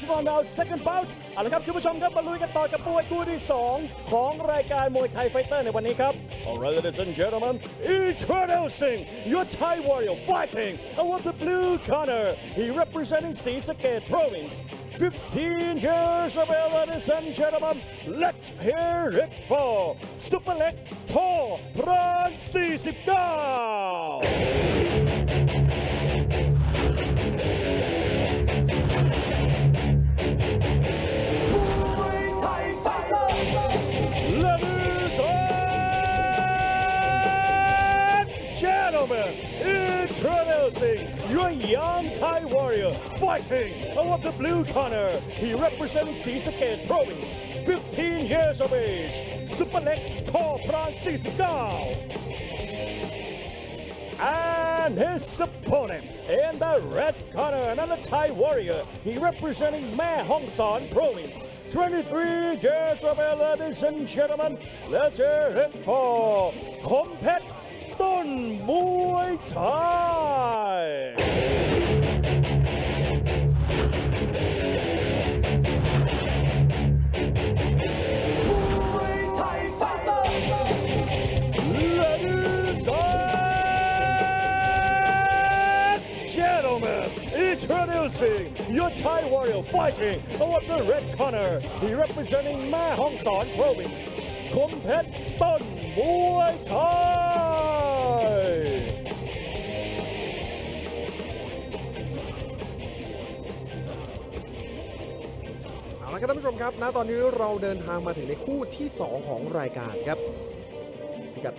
Muay Thai fighter and now let's run our second bout เอาละครับคุณผู้ชมครับมาลุยกันต่อกับมวยคู่ที่ 2 ของรายการมวยไทยไฟเตอร์ในวันนี้ครับ Alright ladies and gentlemen introducing your Thai warrior fighting out of the blue corner he representingศรีสะเกษ province 15 years of age, ladies and gentlemen. Let's hear it for Super Leg Tor Pran 49 introducing your Yam Thai warrior fighting oh, of the blue corner. He represents Sisakate province, 15 years of age, Superlek Leg And his opponent in the red corner, another Thai warrior. He representing Ma Hong San province, 23 years of age, ladies and gentlemen. Let's hear it for Kompet one Muay Thai! Muay Thai gentlemen, introducing your Thai warrior fighting out the red corner, representing Ma Hong Son province, Khom Ton Muay Thai. ละครับท่านผู้ชมครับณตอนนี้เราเดินทางมาถึงในคู่ที่ 2 ของรายการครับพิกัด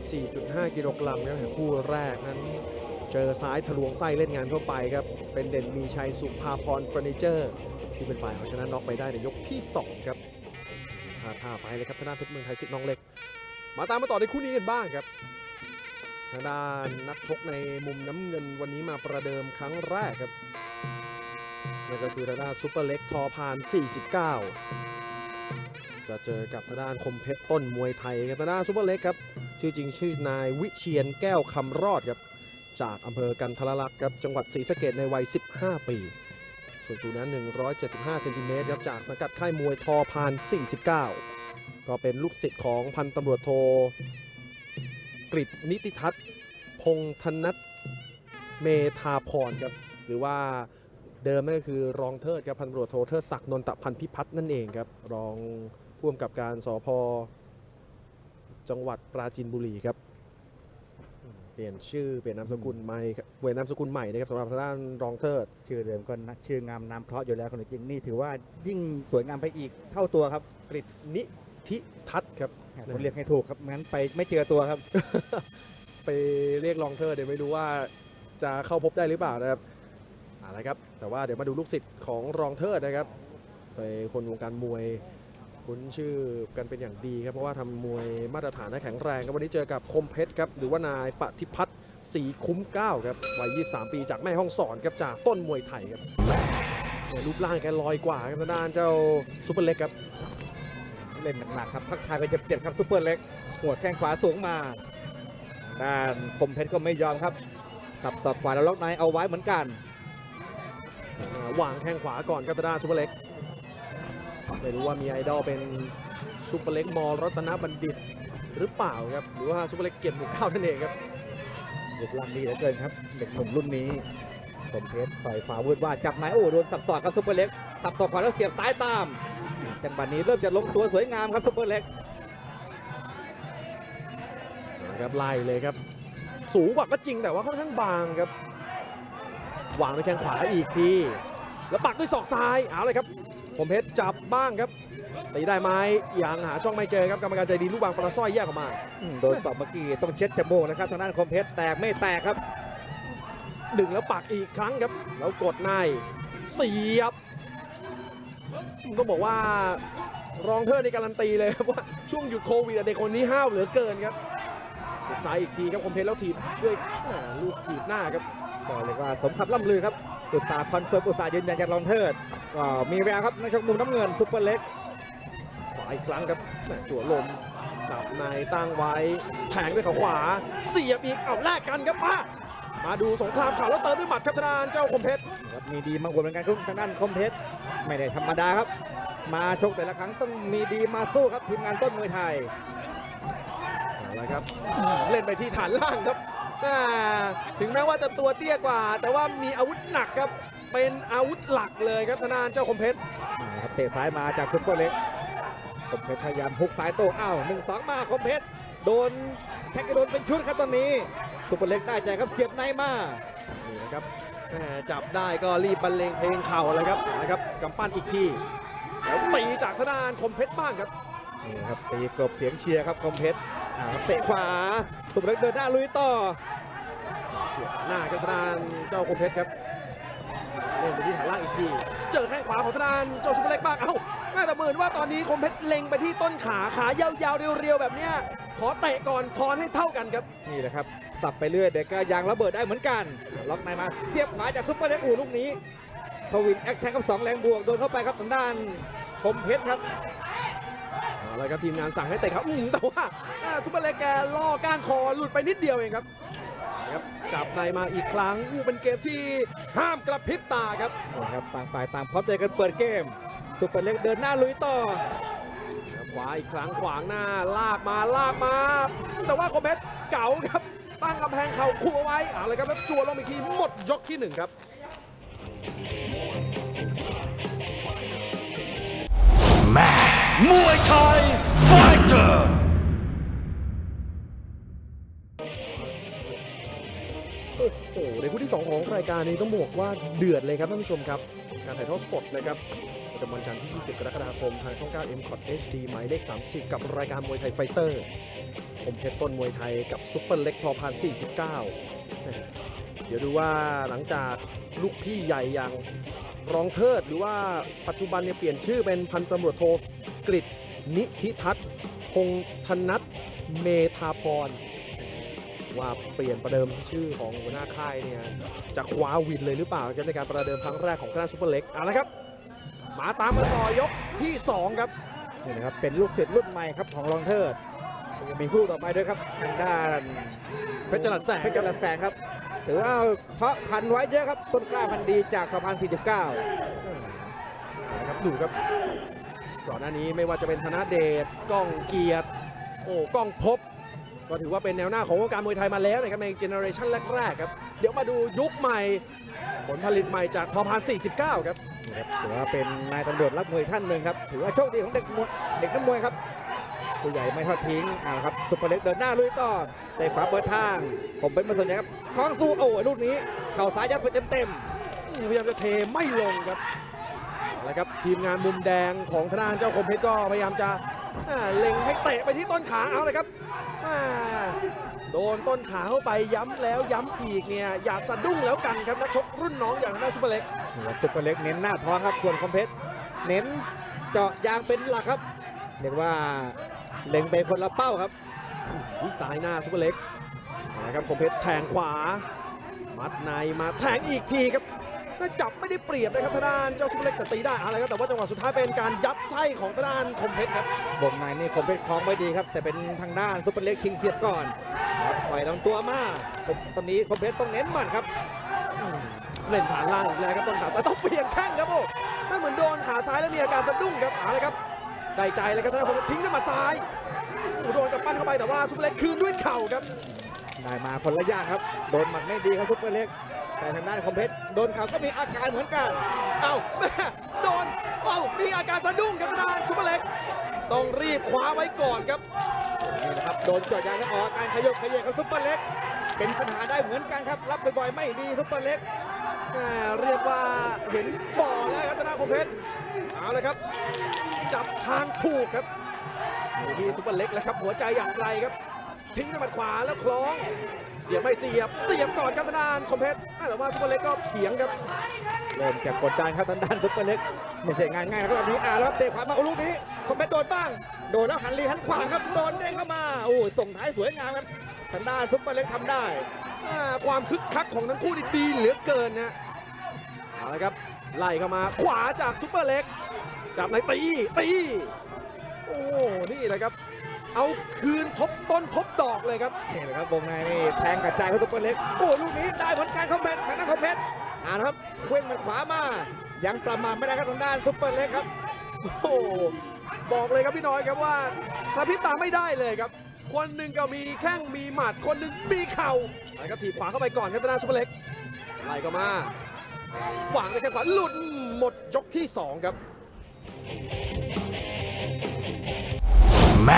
54.5 กิโลกรัมครับคู่แรกนั้น เจอซ้ายทะลวงไส้เล่นงานเข้าไปครับ เป็นเด่นมีชัยสุภาพรเฟอร์นิเจอร์ ที่เป็นฝ่ายเอาชนะน็อกไปได้ในยกที่ 2 ครับท่าท่าไปเลยครับทางด้านเพชรเมืองไทยสิทธิ์น้องเล็ก มาตามมาต่อในคู่นี้กันบ้างครับทางด้านนักชกในมุมน้ำเงินวันนี้มาประเดิมครั้งแรกครับ นั่นก็คือทางด้านซุปเปอร์เล็กทอพาน 49 จะเจอกับทางด้านคมเพชรต้นมวยไทยครับทางด้านซุปเปอร์เล็กครับ ชื่อจริงชื่อนายวิเชียนแก้วคำรอดครับ จากอำเภอกันทรลักษณ์ครับ จังหวัดศรีสะเกดในวัย 15 ปี ส่วนสูงนั้น 175 เซนติเมตรครับ จากสังกัดค่ายมวยทอพาน 49 ก็เป็นลูกศิษย์ของพันตำรวจโทกฤษนิติทัศน์พงษ์ธนัทเมธาพรครับ หรือว่า เดิมนั่นก็คือรองเทิดครับพันตำรวจโทเทิดศักดิ์นนตพันธ์พิพัฒน์นั่นเองครับรองผู้กำกับการสพจังหวัดปราจีนบุรีครับอืมเปลี่ยนชื่อเปลี่ยนนามสกุลใหม่ครับเปลี่ยนนามสกุลใหม่นะครับสำหรับทางด้านรองเทิด ชื่อเดิมก็นะชื่องามนามเพราะอยู่แล้วคนจริงนี่ถือว่ายิ่งสวยงามไปอีกเท่าตัวครับกฤษนิธิทัศน์ครับผมเรียกให้ถูกครับงั้นไปไม่เจอตัวครับ ไปเรียกรองเทิดเดี๋ยวไม่รู้ว่าจะเข้าพบได้หรือเปล่านะครับ เอาละครับ แต่ว่าเดี๋ยวมาดูลูกศิษย์ของรองเทิดนะครับไปคนวงการมวยคุ้นชื่อกันเป็นอย่างดีครับ เพราะว่าทำมวยมาตรฐานและแข็งแรงครับวันนี้เจอกับคมเพชรครับ หรือว่านายปฏิพัฒน์ศรีคุ้มเก้าครับวัย 23 ปีจากแม่ห้องสอนครับจากต้นมวยไทยครับรูปร่างแกลอยกว่าครับทางด้านเจ้าซุปเปอร์เล็กครับ เล่นหนักๆครับทักทายไปเจ็บๆครับซุปเปอร์เล็ก หัวแข้งขวาสูงมาด้านคมเพชรก็ไม่ยอมครับสับตอบขวาแล้วล็อกในเอาไว้เหมือนกัน วางแข้งขวาก่อนครับทางด้านซุปเปอร์เล็กไม่รู้ว่ามีไอดอลเป็นซุปเปอร์เล็กมอรัตนบัณฑิตหรือเปล่าครับ หรือว่าซุปเปอร์เล็กเกียรติหมู่เก้านั่นเองครับรูปร่างดีเหลือเกินครับเด็กหนุ่มรุ่นนี้คมเพชรต่อยขวาวุดว่าจับไหนโอ้โดนสับตอดครับซุปเปอร์เล็กสับตอดขวาแล้วเสียบซ้ายตามจังหวะนี้เริ่มจะลงตัวสวยงามครับซุปเปอร์เล็กนะครับไล่เลยครับ สูงกว่าก็จริงแต่ว่าค่อนข้างบางครับวางด้วยแข้งขวาอีกที แล้วปักด้วยศอกซ้ายเอาเลยครับผมเพชรจับบ้างครับตีได้ไหมยังหาช่องไม่เจอครับกรรมการใจดีลูกวางปลาสร้อยแยกออกมาอืมโดนสอบเมื่อกี้ต้องเช็ดจมูกนะครับทางด้านคมเพชรแตกไม่แตกครับดึงแล้วปักอีกครั้งครับ แล้วกดในเสียบต้องบอกว่ารองเทอร์ในการันตีเลยครับว่าช่วงหยุดโควิดอะเด็กคนนี้ห้าวเหลือเกินครับกด ซ้ายอีกทีครับคมเพชรแล้วถีบด้วยลูกถีบหน้าครับก็เรียกว่าสมคำล่ำลือครับอุตสาห์คอนเฟิร์มอุตสาห์ยืนยันจากรองเทิดก็มีแววครับนักชกมุมน้ำเงินซุปเปอร์เล็กขวาอีกครั้งครับแหม่จั่วลมจับในตั้งไว้แทงด้วยขาขวา เสียบอีกเอาแลกกันครับป้ามาดูสงครามข่าวแล้วเติมด้วยหมัดครับทางด้านเจ้าคมเพชรครับมีดีมากกว่าเหมือนกันครับทางด้านคมเพชรไม่ได้ธรรมดาครับ มาชกแต่ละครั้งต้องมีดีมาสู้ครับทีมงานต้นมวยไทย เอาละครับเล่นไปที่ฐานล่างครับอ่าถึงแม้ว่าจะตัวเตี้ยกว่า แต่ว่ามีอาวุธหนักครับ เป็นอาวุธหลักเลยครับทางด้านเจ้าคมเพชรมาครับเตะซ้ายมาจากซุปเปอร์เล็กคมเพชรพยายามฮุกซ้ายโต้อ้าวหนึ่งสองมาคมเพชรโดนแท็กกระโดนเป็นชุดครับตอนนี้ซุปเปอร์เล็กได้ใจครับเสียบในมานี่นะครับแหม่จับได้ก็รีบบรรเลงเพลงเข่าเลยครับนะครับกำปั้นอีกทีแล้วตีจากทางด้านคมเพชรบ้างครับนี่ครับตีกลบเสียงเชียร์ครับคมเพชรอ่าครับ เตะขวาซุปเล็กเดินหน้าลุยต่อหน้ากับทางด้านเจ้าคมเพชรครับเล่นไปที่ฐานล่างอีกทีเจอแข้งขวาของทางด้านเจ้าซุปเล็กบ้างเอ้าแม่แต่เหมืนว่าตอนนี้คมเพชรเล็งไปที่ต้นขาขายาวๆเรียวๆแบบเนี้ยขอเตะก่อนทอนให้เท่ากันครับนี่แหละครับสับไปเรื่อยเด็กก็ยางระเบิดได้เหมือนกันล็อกในมาเทียบขวาจากซุปเปอร์เล็กอูลูกนี้ทวินแอคชั่นกับสองแรงบวกโดนเข้าไปครับทางด้านคมเพชรครับ เอาละครับทีมงานสั่งให้เตะครับอืมแต่ว่าอ่าซุปเปอร์เล็กแกล่อก้านคอหลุดไปนิดเดียวเองครับครับจับในมาอีกครั้งอู้เป็นเกมที่ห้ามกระพริบตาครับนี่ครับต่างฝ่ายต่างพร้อมใจกันเปิดเกมซุปเปอร์เล็กเดินหน้าลุยต่อขวาอีกครั้งขวางหน้าลากมาลากมา แต่ว่าคอมเพชรเก๋าครับตั้งกำแพงเข่าคู่เอาไว้เอาเลยครับแล้วจัวลงอีกทีหมดยกที่หนึ่งครับ มวยไทยไฟเตอร์โอ้โหในคู่ที่2ของรายการนี้ต้องบอกว่าเดือดเลยครับท่านผู้ชมครับ การถ่ายทอดสดนะครับประจำวันจันทร์ที่ 20 กรกฎาคม ทางช่อง 9 m c o t HD หมายเลข 30 กับรายการมวยไทยไฟเตอร์ ผมเพชรต้นมวยไทยกับซุปเปอร์เล็กพอพาน49 เดี๋ยวดูว่าหลังจากลูกพี่ใหญ่อย่างรองเทิดหรือว่าปัจจุบันเนี่ยเปลี่ยนชื่อเป็นพันตำรวจโท กฤษนิธิทัศน์พงษ์ธนัทเมธาพร ว่าเปลี่ยนประเดิมชื่อของหัวหน้าค่ายเนี่ยจะคว้าวินเลยหรือเปล่าครับในการประเดิมครั้งแรกของคณะซุปเปอร์เล็กเอาละครับ มาตามมาต่อยกที่ 2 ครับนี่นะครับเป็นลูกศิษย์รุ่นใหม่ครับของรองเทิดยังมีคู่ต่อไปด้วยครับทางด้านเพชรจรัสแสงเพชรจรัสแสงครับถือว่าเพาะพันธุ์ไว้เยอะครับต้นกล้าพันธุ์ดีจากสะพาน49นะครับดูครับ ก่อนหน้านี้ไม่ว่าจะเป็นธนเดชก้องเกียรติโอ้ก้องพบ ก็ถือว่าเป็นแนวหน้าของวงการมวยไทยมาแล้วนะครับในเจเนอเรชันแรกๆครับ เดี๋ยวมาดูยุคใหม่ ผลผลิตใหม่จากพอพาน49 ครับนี่ครับถือว่าเป็นนายตำรวจรับมวยท่านหนึ่งครับ ถือว่าโชคดีของเด็กมวยเด็กนักมวยครับผู้ใหญ่ไม่ทอดทิ้งเอาครับซุปเปอร์เล็กเดินหน้าลุยต่อเตะขวาเปิดทาง ผมเป็นมาสนใจครับคล้องสู้โอ้ลูกนี้ เข่าซ้ายยัดไปเต็มพยายามจะเทไม่ลงครับ เอาละครับทีมงานมุมแดงของทางด้านเจ้าคมเพชรก็พยายามจะอ่าเล็งให้เตะไปที่ต้นขาเอาเลยครับอ่าโดนต้นขาเข้าไปย้ำแล้วย้ำอีกเนี่ยอย่าสะดุ้งแล้วกันครับนักชกรุ่นน้องอย่างทางด้านซุปเปอร์เล็กๆนี่ครับซุปเปอร์เล็กเน้นหน้าท้องครับส่วนคอมเพชรเน้นเจาะยางเป็นหลักครับเรียกว่าเล็งไปคนละเป้าครับวิสายหน้าซุปเปอร์เล็กเอาละครับคมเพชรแทงขวา มัดในมาแทงอีกทีครับ ก็จับไม่ได้เปรียบนะครับทางด้านเจ้าซุปเปอร์เล็กแต่ตีได้อะไรครับแต่ว่าจังหวะสุดท้ายเป็นการยัดไส้ของทางด้านคมเพชรครับวงในนี่คมเพชรคล้องไว้ดีครับ แต่เป็นทางด้านซุปเปอร์เล็กชิงเสียบก่อนครับปล่อยลำตัวมาผมตอนนี้คมเพชรต้องเน้นหมัดครับเล่นฐานล่างอีกแล้วครับต้นขาซ้ายต้องเปลี่ยนแข้งครับโอ้ถ้าเหมือนโดนขาซ้ายแล้วมีอาการสะดุ้งครับเอาเลยครับได้ใจเลยครับทางด้านคมเพชรทิ้งด้วยหมัดซ้ายโอ้โดนกับปั้นเข้าไปแต่ว่าซุปเปอร์เล็กคืนด้วยเข่าครับได้มาคนละอย่างครับโดนหมัดไม่ดีครับซุปเปอร์เล็ก แต่ทางด้านคอมเพชรโดนเขาก็มีอาการเหมือนกัน เอ้าแม่โดนเอ้ามีอาการสะดุ้งครับทางด้านซุปเปอร์เล็ก ต้องรีบคว้าไว้ก่อนครับนี่นะครับโดนจาะยางแล้วออกอาการขยกขยเของซุปเปอร์เล็ก เป็นปัญหาได้เหมือนกันครับ รับบ่อยๆไม่ดีซุปเปอร์เล็กแหม่เรียกว่าเห็นบ่อแล้วครับธนาคมเพชรเอาเลยครับ จับทางถูกครับอยู่ที่ซุปเปอร์เล็กแล้วครับหัวใจอย่างไรครับ ทิ้งด้วยหมัดขวาแล้วคล้อง สียบไม่เสียบ เสียบก่อนครับธนานคมเพชรแต่ว่าซุปเปอร์เล็กก็เถียงครับเริ่มจะกดดันครับทางด้านซุปเปอร์เล็กไม่ใช่งานง่ายครับแบบนี้อ่าแล้วครับเตะขวามาโอ้ลูกนี้คอมเพชรโดนบ้างโดนแล้วหันลีหันขวาครับโดนเด้งเข้ามาโอ้ส่งท้ายสวยงามครับทางด้านซุปเปอร์เล็กทำได้ความคึกคักของทั้งคู่นี่ดีเหลือเกินนะเอาละครับไล่เข้ามาขวาจากซุปเปอร์เล็กจับในตีตีโอ้โหนี่แหละครับ เอาคืนทบต้นทบดอกเลยครับนี่แหละครับวงในนี่แทงกระจายเข้าซุปเปอร์เล็กโอ้ลูกนี้ได้ผลการคอมเพชรทางด้านคอมเพชรอ่านะครับเคว้งมันขวามายังประมาทไม่ได้ครับทางด้านซุปเปอร์เล็กครับโอ้โหบอกเลยครับพี่น้อยครับว่าพระพิตาไม่ได้เลยครับ คนหนึ่งก็มีแข้งมีหมัดคนหนึ่งมีเข่าอะไรครับถีบขวาเข้าไปก่อนครับทางด้านซุปเปอร์เล็กไล่ก็มาหวังเลยแข้งขวาหลุดหมดยกที่สองครับแ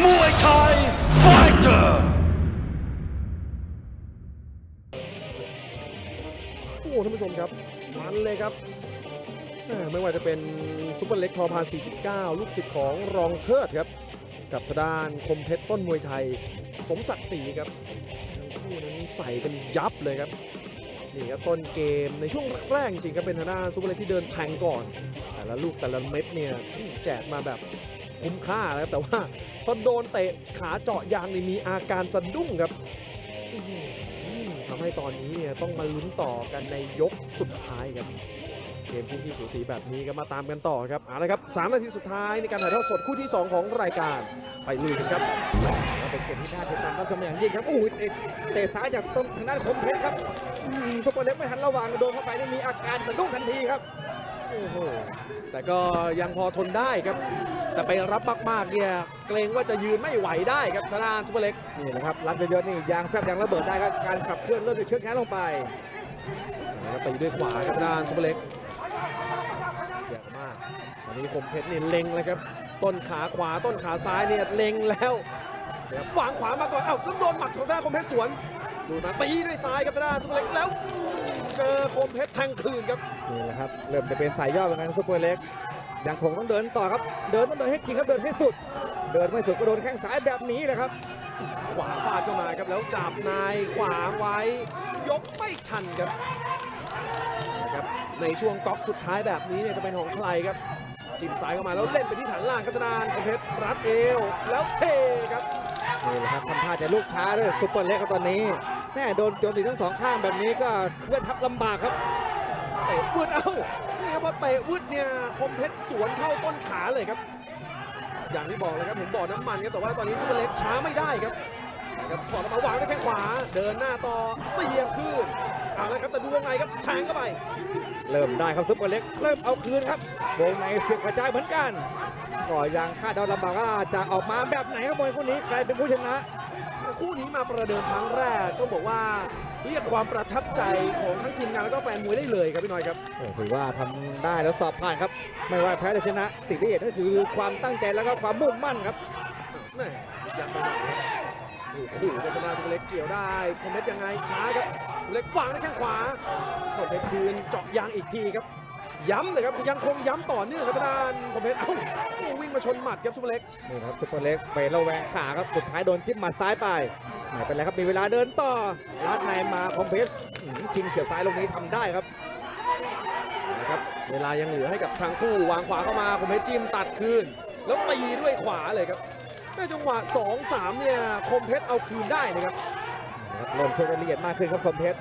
มวยไทยไฟเตอร์โอ้ท่านผู้ชมครับ มันเลยครับ ไม่ว่าจะเป็นซุปเปอร์เล็กทอพาน 49 ลูกศิษย์ของรองเทิดครับ กับทางด้านคมเพชรต้นมวยไทย สมศักดิ์ศรีครับคู่นั้นใส่กันยับเลยครับนี่ครับต้นเกมในช่วงแรกจริงๆครับเป็นทางด้านซุปเปอร์เล็กที่เดินแทงก่อน แต่ละลูกแต่ละเม็ดเนี่ยแจกมาแบบคุ้มค่าแล้วแต่ว่า พอโดนเตะขาเจาะยางนี่มีอาการสะดุ้งครับทำให้ตอนนี้เนี่ยต้องมาลุ้นต่อกันในยกสุดท้ายครับ เกมคู่ที่สูสีแบบนี้ก็มาตามกันต่อครับเอาละครับสามนาทีสุดท้ายในการถ่ายทอดสดคู่ที่ 2 ของรายการไปลุยกันครับเป็นเกมที่น่าติดตามรับชมอย่างยิ่งครับโอ้ยเตะเตะซ้ายจากตรงทางด้านคมเพชรครับอืมซุปเปอร์เล็กไม่ทันระวังโดนเข้าไปนี่มีอาการสะดุ้งทันทีครับ โอ้โหแต่ก็ยังพอทนได้ครับ แต่ไปรับมากๆเนี่ยเกรงว่าจะยืนไม่ไหวได้ครับทางด้านซุปเปอร์เล็กนี่แหละครับรับเยอะๆนี่ยางแฟบยางระเบิดได้ครับการขับเคลื่อนเริ่มจากเชือกแขนลงไปแล้วตีด้วยขวาครับทางด้านซุปเปอร์เล็กเยอะมากตอนนี้คมเพชรนี่เล็งเลยครับ ต้นขาขวาต้นขาซ้ายเนี่ยเล็งแล้วนะครับวางขวามาก่อนเอ้าแล้วโดนหมัดของทางด้านคมเพชรสวนดูนะตีด้วยซ้ายครับทางด้านซุปเปอร์เล็กแล้ว เจอคมเพชรแทงคืนครับนี่แหละครับ เริ่มจะเป็นสายย่อเหมือนกันซุปเปอร์เล็กยังคงต้องเดินต่อครับ เดินต้องเดินให้จริงครับเดินให้สุด เดินไม่สุดก็โดนแข้งซ้ายแบบนี้แหละครับ ขวาฟาดเข้ามาครับแล้วจับนายขวางไว้ ยกไม่ทันครับนะครับในช่วงก๊อกสุดท้ายแบบนี้เนี่ยจะเป็นของใครครับจิ้มซ้ายเข้ามาแล้วเล่นไปที่ฐานล่างครับทางด้านคมเพชรรัดเอวแล้วเทครับนี่แหละครับทำท่าจะลูกช้าด้วยซุปเปอร์เล็กครับตอนนี้ แม่โดนโจมตีทั้งสองข้างแบบนี้ก็เคลื่อนทับลำบากครับเตะวืดเอ้านี่ครับพอเตะวืดเนี่ยคมเพชรสวนเข้าต้นขาเลยครับ อย่างที่บอกเลยครับเห็นบ่อน้ำมันครับแต่ว่าตอนนี้ซุปเปอร์เล็กช้าไม่ได้ครับครับถอดออกมาวางด้วยแข้งขวา เดินหน้าต่อเสียบขึ้นเอาละครับแต่ดูวงในครับแทงเข้าไป เริ่มได้ครับซุปเปอร์เล็ก เริ่มเอาคืนครับวงในเสียบกระจายเหมือนกัน ก็ยังคาดเดาลำบากว่าจะออกมาแบบไหนครับมวยคู่นี้ใครเป็นผู้ชนะ คู่นี้มาประเดิมครั้งแรกต้องบอกว่าเรียกความประทับใจของทั้งทีมงานแล้วก็แฟนมวยได้เลยครับพี่น้อยครับโอ้ถือว่าทำได้แล้วสอบผ่านครับ ไม่ว่าแพ้หรือชนะสิ่งที่เห็นก็คือความตั้งใจแล้วก็ความมุ่งมั่นครับแม่ยังไม่ได้ครับโอ้โหกัตนาตัวเล็กเกี่ยวได้คอมเมนต์ยังไงช้าครับตัวเล็กวางด้วยแข้งขวาคอมเมนต์คืนเจาะยางอีกทีครับย้ำเลยครับยังคงย้ำต่อเนื่องครับทางด้านคอมเมนต์เอ้าโอ้วิ่ง มาชนหมัดครับซุปเปอร์เล็กนี่ครับซุปเปอร์เล็กไประแวงขาครับสุดท้ายโดนจิ้มหมัดซ้ายไปไม่เป็นไรครับมีเวลาเดินต่อลัดในมาคอมเพสอื้อหือชิงเฉียวซ้ายลงนี้ทำได้ครับนะครับ เวลายังเหลือให้กับทางคู่วางขวาเข้ามาคอมเมนต์จิ้มตัดคืน แล้วตีด้วยขวาเลยครับในจังหวะ2 3เนี่ยคมเพชรเอาคืนได้นะครับนะครับเริ่มโชว์รายละเอียดมากขึ้นครับคอมเพส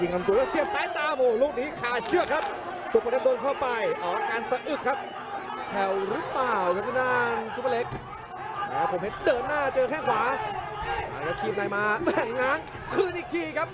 ยิงลำตัวแล้วเสียบสายตาโอ้ลูกนี้ขาดเชือกครับซุปเปอร์เล็กโดนเข้าไปออกอาการสะอึกครับ แถวหรือเปล่าครับทางด้านซุปเปอร์เล็กแล้วผมเห็นเดินหน้าเจอแข้งขวาแล้วคีบในมาแบ่งงานคืนอีกทีครับ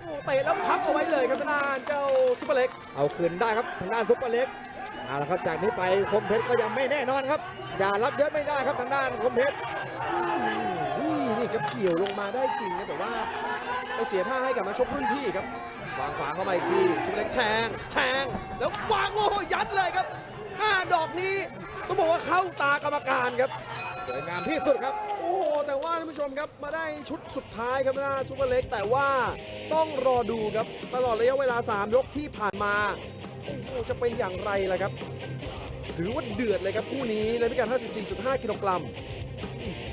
โอ้เตะแล้วพับเอาไว้เลยครับทางด้านเจ้าซุปเปอร์เล็ก เอาคืนได้ครับทางด้านซุปเปอร์เล็กเอาละครับจากนี้ไปคมเพชรก็ยังไม่แน่นอนครับอย่ารับเยอะไม่ได้ครับทางด้านคมเพชรนี่นี่ครับเกี่ยวลงมาได้จริงนะแต่ว่าไปเสียท่าให้กับนักชกรุ่นพี่ครับวางขวาเข้ามาอีกทีซุปเปอร์เล็กแทงแทงแล้ววางโอ้โหยัดเลยครับห้าดอกนี้ต้องบอกว่าเข้าตากรรมการครับสวยงามที่สุดครับ โอ้โหแต่ว่าท่านผู้ชมครับมาได้ชุดสุดท้ายครับหน้าซุปเปอร์เล็ก แต่ว่าต้องรอดูครับตลอดระยะเวลา 3 ยกที่ผ่านมาโอ้โหจะเป็นอย่างไรล่ะครับ ถือว่าเดือดเลยครับคู่นี้ในพิกัด 54.5 กิโลกรัม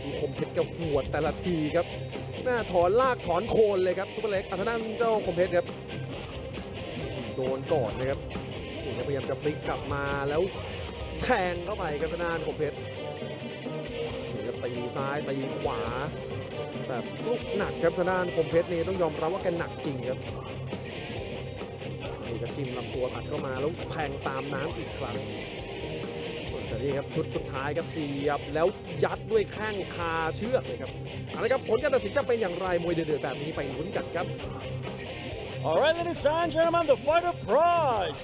ดูคมเพชรกับหัวดแต่ละทีครับหน้าถอนลากถอนโคนเลยครับซุปเปอร์เล็กอัธนันเจ้าคมเพชรครับโดนก่อนนะครับ นี่ครับพยายามจะพลิกกลับมาแล้วแทงเข้าไปครับทางด้านคมเพชรนี่ครับตีซ้ายตีขวาแบบลูกหนักครับทางด้านคมเพชรนี่ต้องยอมรับว่าแกหนักจริงครับนี่ครับจิ้มลำตัวอัดเข้ามาแล้วแทงตามน้ำอีกครั้งแต่นี่ครับชุดสุดท้ายครับเสียบแล้วยัดด้วยแข้งคาเชือกเลยครับเอาละครับผลการตัดสินจะเป็นอย่างไรมวยเดือดแบบนี้ไปลุ้นกันครับ Alright ladies and gentlemen the fighter prize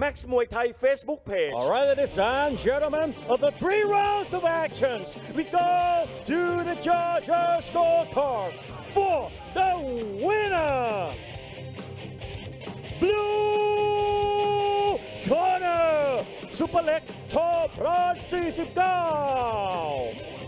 Max Muay Thai Facebook page. All right, ladies and gentlemen, of the three rounds of actions, we go to the judges' scorecard for the winner. Blue corner, Super Leg Top Run 49.